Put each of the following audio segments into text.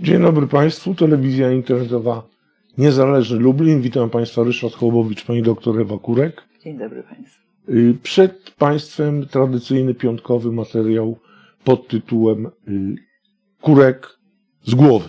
Dzień dobry Państwu, telewizja internetowa Niezależny Lublin. Witam Państwa, Ryszard Hołbowicz, Pani doktor Ewa Kurek. Dzień dobry Państwu. Y, Przed Państwem tradycyjny piątkowy materiał pod tytułem y, Kurek z głowy.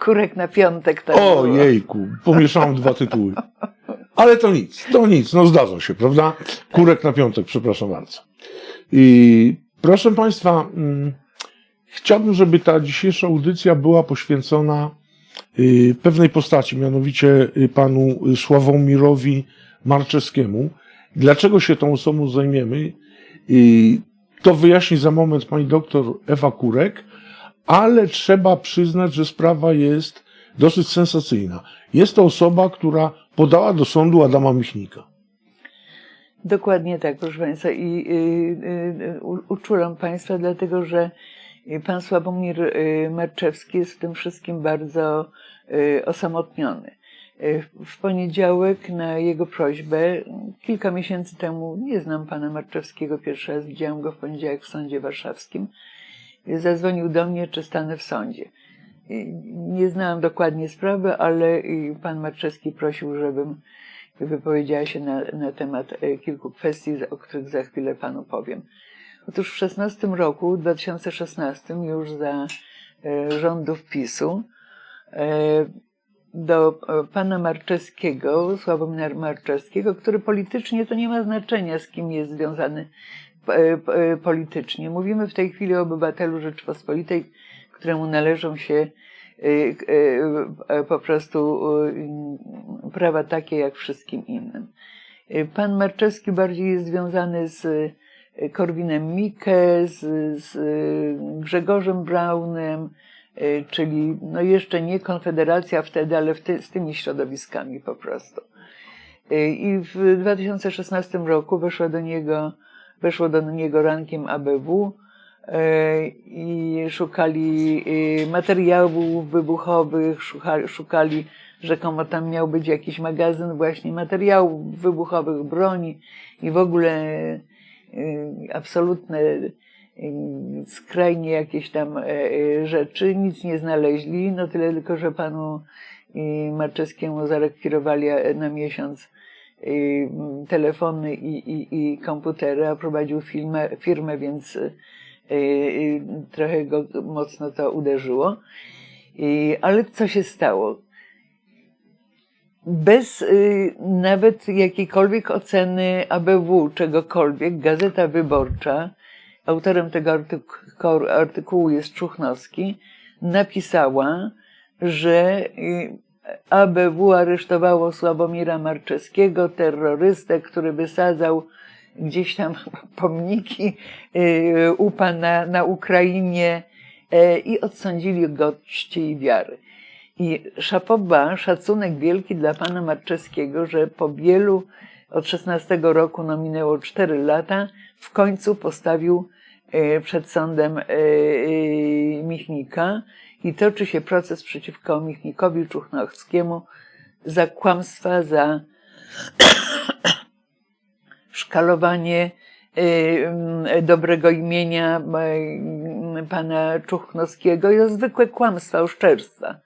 Kurek na piątek. Tak O było. jejku, pomieszałem dwa tytuły. Ale to nic, to nic, no zdarza się, prawda? Kurek na piątek, przepraszam bardzo. I proszę Państwa, mm, chciałbym, żeby ta dzisiejsza audycja była poświęcona y, pewnej postaci, mianowicie y, panu Sławomirowi Marczewskiemu. Dlaczego się tą osobą zajmiemy? I to wyjaśni za moment pani doktor Ewa Kurek, ale trzeba przyznać, że sprawa jest dosyć sensacyjna. Jest to osoba, która podała do sądu Adama Michnika. Dokładnie tak, proszę Państwa. I y, y, u- uczulam Państwa, dlatego że Pan Sławomir y, Marczewski jest w tym wszystkim bardzo y, osamotniony. Y, W poniedziałek na jego prośbę, kilka miesięcy temu, nie znam pana Marczewskiego, pierwszy raz widziałam go w poniedziałek w sądzie warszawskim, zadzwonił do mnie, czy stanę w sądzie. Nie znałam dokładnie sprawy, ale pan Marczewski prosił, żebym wypowiedziała się na, na temat kilku kwestii, o których za chwilę panu powiem. Otóż w 16 roku, 2016, już za e, rządów PiSu, e, do e, pana Marczewskiego, Sławomira Marczewskiego, który politycznie to nie ma znaczenia, z kim jest związany politycznie. Mówimy w tej chwili o obywatelu Rzeczypospolitej, któremu należą się po prostu prawa takie jak wszystkim innym. Pan Marczewski bardziej jest związany z Korwinem Mikke, z, z e, Grzegorzem Braunem, e, czyli no jeszcze nie Konfederacja wtedy, ale z tymi środowiskami po prostu. E, I w 2016 roku weszło do niego, weszło do niego rankiem ABW i szukali materiałów wybuchowych, szukali, rzekomo tam miał być jakiś magazyn właśnie materiałów wybuchowych, broni i w ogóle absolutne e, skrajnie jakieś tam e, rzeczy, nic nie znaleźli, no tyle tylko, że panu Marczewskiemu zarekwirowali e, na miesiąc telefony i, i, i komputery, a prowadził firmę, firmę więc trochę go mocno to uderzyło. Ale co się stało? Bez y, nawet jakiejkolwiek oceny ABW, czegokolwiek, Gazeta Wyborcza, autorem tego artyku- artykułu jest Czuchnowski, napisała, że y, ABW aresztowało Sławomira Marczewskiego, terrorystę, który wysadzał gdzieś tam pomniki y, u pana na Ukrainie y, i odsądzili go od czci i wiary. I szapoba, szacunek wielki dla pana Marczewskiego, że po wielu, od 16 roku no minęło 4 lata, w końcu postawił e, przed sądem e, e, Michnika i toczy się proces przeciwko Michnikowi Czuchnowskiemu za kłamstwa, za szkalowanie dobrego imienia pana Czuchnowskiego i o zwykłe kłamstwa, oszczerstwa.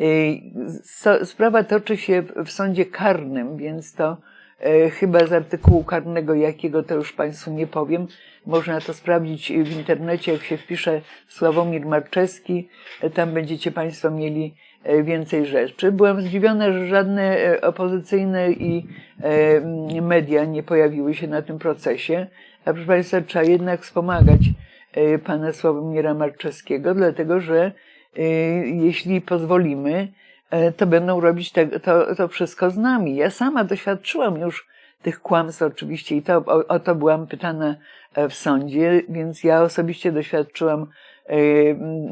Y, Sprawa toczy się w- sądzie karnym, więc to e, chyba z artykułu karnego, jakiego to już Państwu nie powiem. Można to sprawdzić w internecie, jak się wpisze Sławomir Marczewski, e, tam będziecie Państwo mieli e, więcej rzeczy. Byłam zdziwiona, że żadne opozycyjne i media nie pojawiły się na tym procesie, a proszę Państwa, trzeba jednak wspomagać pana Sławomira Marczewskiego, dlatego że jeśli pozwolimy, e, to będą robić te, to, to wszystko z nami. Ja sama doświadczyłam już tych kłamstw oczywiście i to, o, o to byłam pytana e, w sądzie, więc ja osobiście doświadczyłam e,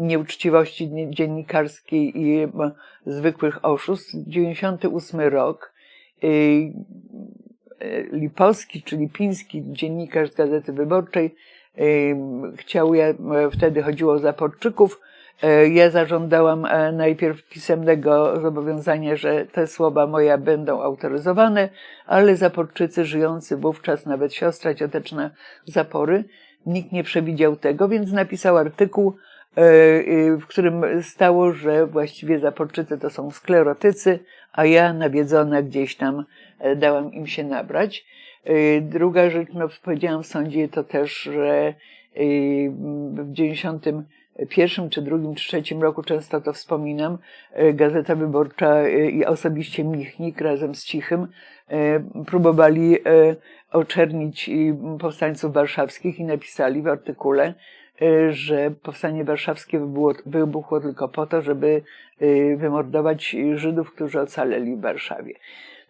nieuczciwości dzie- dziennikarskiej i zwykłych oszustw. 98 rok. y, Lipowski, czyli Piński, dziennikarz z Gazety Wyborczej, chciał, ja, wtedy chodziło o Zaporczyków, E, ja zażądałam e, najpierw pisemnego zobowiązania, że te słowa moja będą autoryzowane, ale Zaporczycy żyjący wówczas, nawet siostra cioteczna Zapory, nikt nie przewidział tego, więc napisał artykuł, e, w którym stało, że właściwie Zaporczycy to są sklerotycy, a ja nawiedzona gdzieś tam dałam im się nabrać. Druga rzecz, no powiedziałam w sądzie to też, że w 90 pierwszym, czy drugim, czy trzecim roku, często to wspominam, e, Gazeta Wyborcza e, i osobiście Michnik razem z Cichym e, próbowali oczernić powstańców warszawskich i napisali w artykule, że powstanie warszawskie wybuchło tylko po to, żeby wymordować Żydów, którzy ocaleli w Warszawie.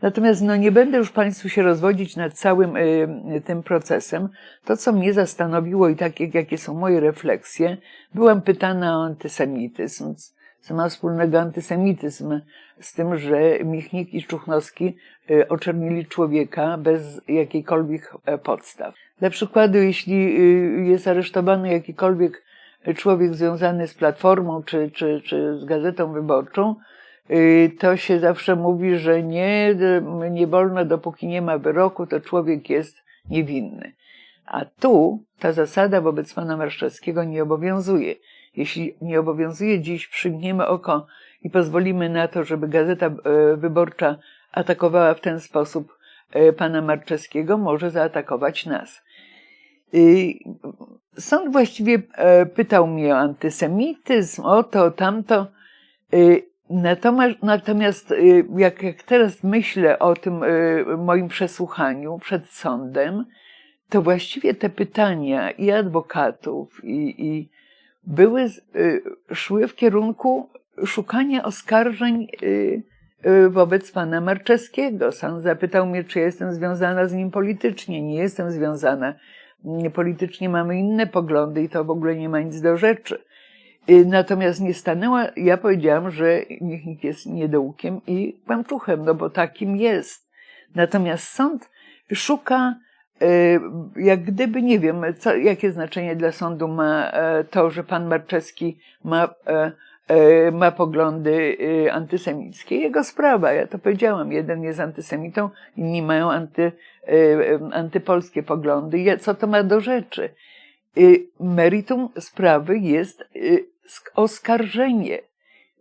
Natomiast no, nie będę już Państwu się rozwodzić nad całym y, tym procesem. To, co mnie zastanowiło i takie, jakie są moje refleksje, byłam pytana o antysemityzm. Co ma wspólnego antysemityzm z tym, że Michnik i Czuchnowski y, oczernili człowieka bez jakiejkolwiek e, podstaw. Dla przykładu, jeśli y, jest aresztowany jakikolwiek człowiek związany z Platformą czy, czy, czy z Gazetą Wyborczą, to się zawsze mówi, że nie, nie wolno, dopóki nie ma wyroku, to człowiek jest niewinny. A tu ta zasada wobec pana Marszczewskiego nie obowiązuje. Jeśli nie obowiązuje dziś, przymkniemy oko i pozwolimy na to, żeby Gazeta e, Wyborcza atakowała w ten sposób e, pana Marczewskiego, może zaatakować nas. Y, Sąd właściwie e, pytał mnie o antysemityzm, o to, tamto. Natomiast, natomiast y, jak, jak teraz myślę o tym y, moim przesłuchaniu przed sądem, to właściwie te pytania i adwokatów, i, i były, y, szły w kierunku szukania oskarżeń wobec pana Marczewskiego. Sąd zapytał mnie, czy jestem związana z nim politycznie. Nie jestem związana. Politycznie mamy inne poglądy i to w ogóle nie ma nic do rzeczy. Y, Natomiast nie stanęła, ja powiedziałam, że Michnik jest niedołkiem i kłamczuchem, no bo takim jest. Natomiast sąd szuka, y, jak gdyby, nie wiem, co, jakie znaczenie dla sądu ma e, to, że pan Marczewski ma, e, e, ma poglądy y, antysemickie. Jego sprawa, ja to powiedziałam, jeden jest antysemitą, inni mają anty, antypolskie poglądy. Co to ma do rzeczy? Meritum sprawy jest oskarżenie.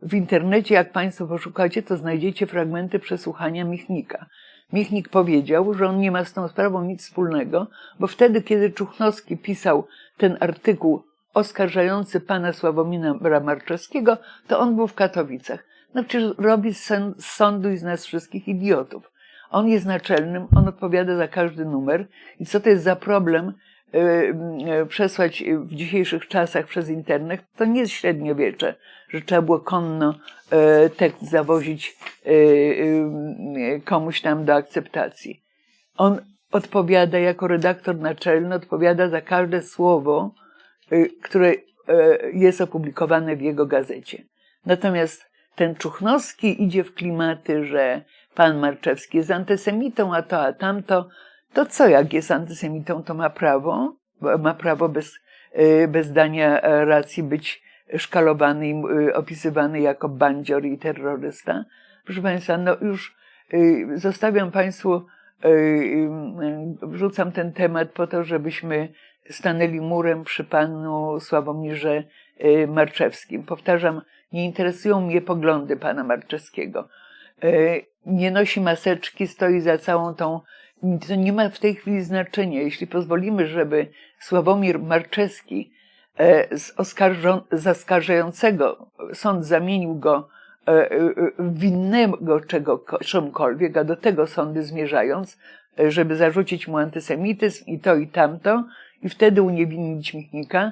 W internecie, jak Państwo poszukacie, to znajdziecie fragmenty przesłuchania Michnika. Michnik powiedział, że on nie ma z tą sprawą nic wspólnego, bo wtedy, kiedy Czuchnowski pisał ten artykuł oskarżający pana Sławomira Marczewskiego, to on był w Katowicach. No przecież robi z sądu i z nas wszystkich idiotów. On jest naczelnym, on odpowiada za każdy numer. I co to jest za problem przesłać w dzisiejszych czasach przez internet, to nie jest średniowiecze, że trzeba było konno e, tekst zawozić komuś tam do akceptacji. On odpowiada jako redaktor naczelny, odpowiada za każde słowo, które jest opublikowane w jego gazecie. Natomiast ten Czuchnowski idzie w klimaty, że pan Marczewski jest antysemitą, a to, a tamto, to co jak jest antysemitą, to ma prawo, ma prawo bez, bez dania racji być szkalowany i opisywany jako bandzior i terrorysta. Proszę Państwa, no już zostawiam Państwu, wrzucam ten temat po to, żebyśmy stanęli murem przy panu Sławomirze Marczewskim. Powtarzam, nie interesują mnie poglądy pana Marczewskiego. Nie nosi maseczki, stoi za całą tą to nie ma w tej chwili znaczenia. Jeśli pozwolimy, żeby Sławomir Marczewski e, z zaskarżającego sąd zamienił go e, w winnego czymkolwiek, a do tego sądy zmierzając, e, żeby zarzucić mu antysemityzm i to i tamto, i wtedy uniewinnić Michnika,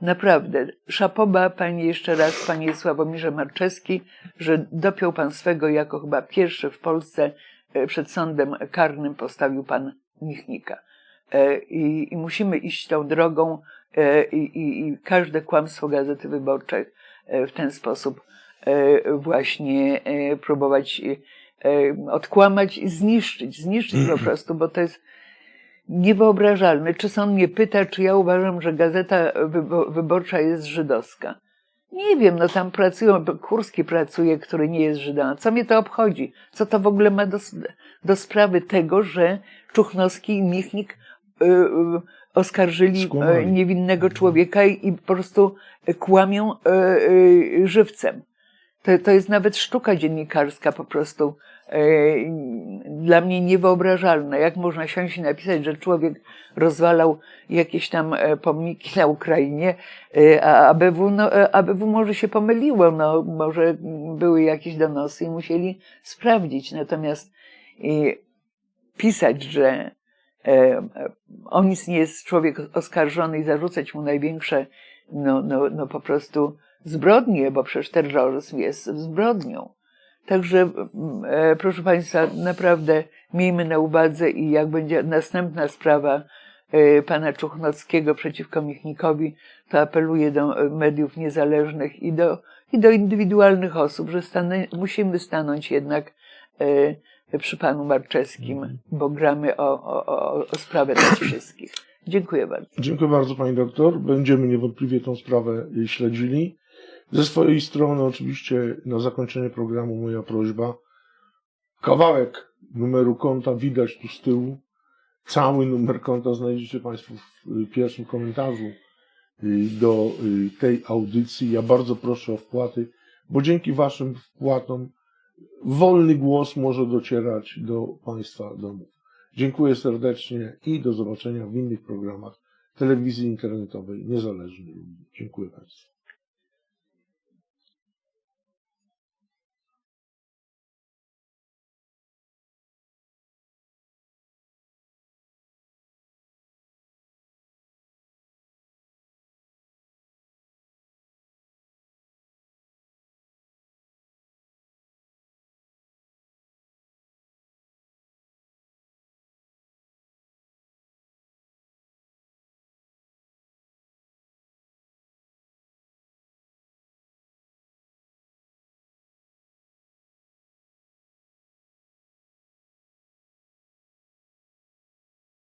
Naprawdę, szapoba Panie jeszcze raz, Panie Sławomirze Marczewski, że dopiął Pan swego jako chyba pierwszy w Polsce przed sądem karnym postawił pan Michnika. I, i musimy iść tą drogą i, i, i każde kłamstwo Gazety Wyborczej w ten sposób właśnie próbować odkłamać i zniszczyć, zniszczyć po prostu, bo to jest niewyobrażalne. Czy sąd mnie pyta, czy ja uważam, że Gazeta Wyborcza jest żydowska. Nie wiem, no tam pracują, Kurski pracuje, który nie jest Żydem. Co mnie to obchodzi? Co to w ogóle ma do, do sprawy tego, że Czuchnowski i Michnik y, y, oskarżyli Skłamali. e, niewinnego człowieka i, i po prostu kłamią e, żywcem. To, to jest nawet sztuka dziennikarska po prostu e, dla mnie niewyobrażalna. Jak można siąść i napisać, że człowiek rozwalał jakieś tam e, pomniki na Ukrainie, e, a ABW, no, ABW może się pomyliło, no, może były jakieś donosy i musieli sprawdzić. Natomiast pisać, że e, e, o nic nie jest człowiek oskarżony i zarzucać mu największe, no, no, no po prostu zbrodnie, bo przecież terroryzm jest zbrodnią. Także, e, proszę Państwa, naprawdę miejmy na uwadze i jak będzie następna sprawa e, pana Czuchnockiego przeciwko Michnikowi, to apeluję do mediów niezależnych i do, i do indywidualnych osób, że stanę, musimy stanąć jednak e, przy panu Marczewskim, bo gramy o, o, o, sprawę nas wszystkich. Dziękuję bardzo. Dziękuję bardzo Pani Doktor. Będziemy niewątpliwie tą sprawę śledzili. Ze swojej strony oczywiście na zakończenie programu moja prośba. Kawałek numeru konta widać tu z tyłu. Cały numer konta znajdziecie Państwo w y, pierwszym komentarzu y, do y, tej audycji. Ja bardzo proszę o wpłaty, bo dzięki Waszym wpłatom wolny głos może docierać do Państwa domów. Dziękuję serdecznie i do zobaczenia w innych programach telewizji internetowej niezależnej. Dziękuję Państwu.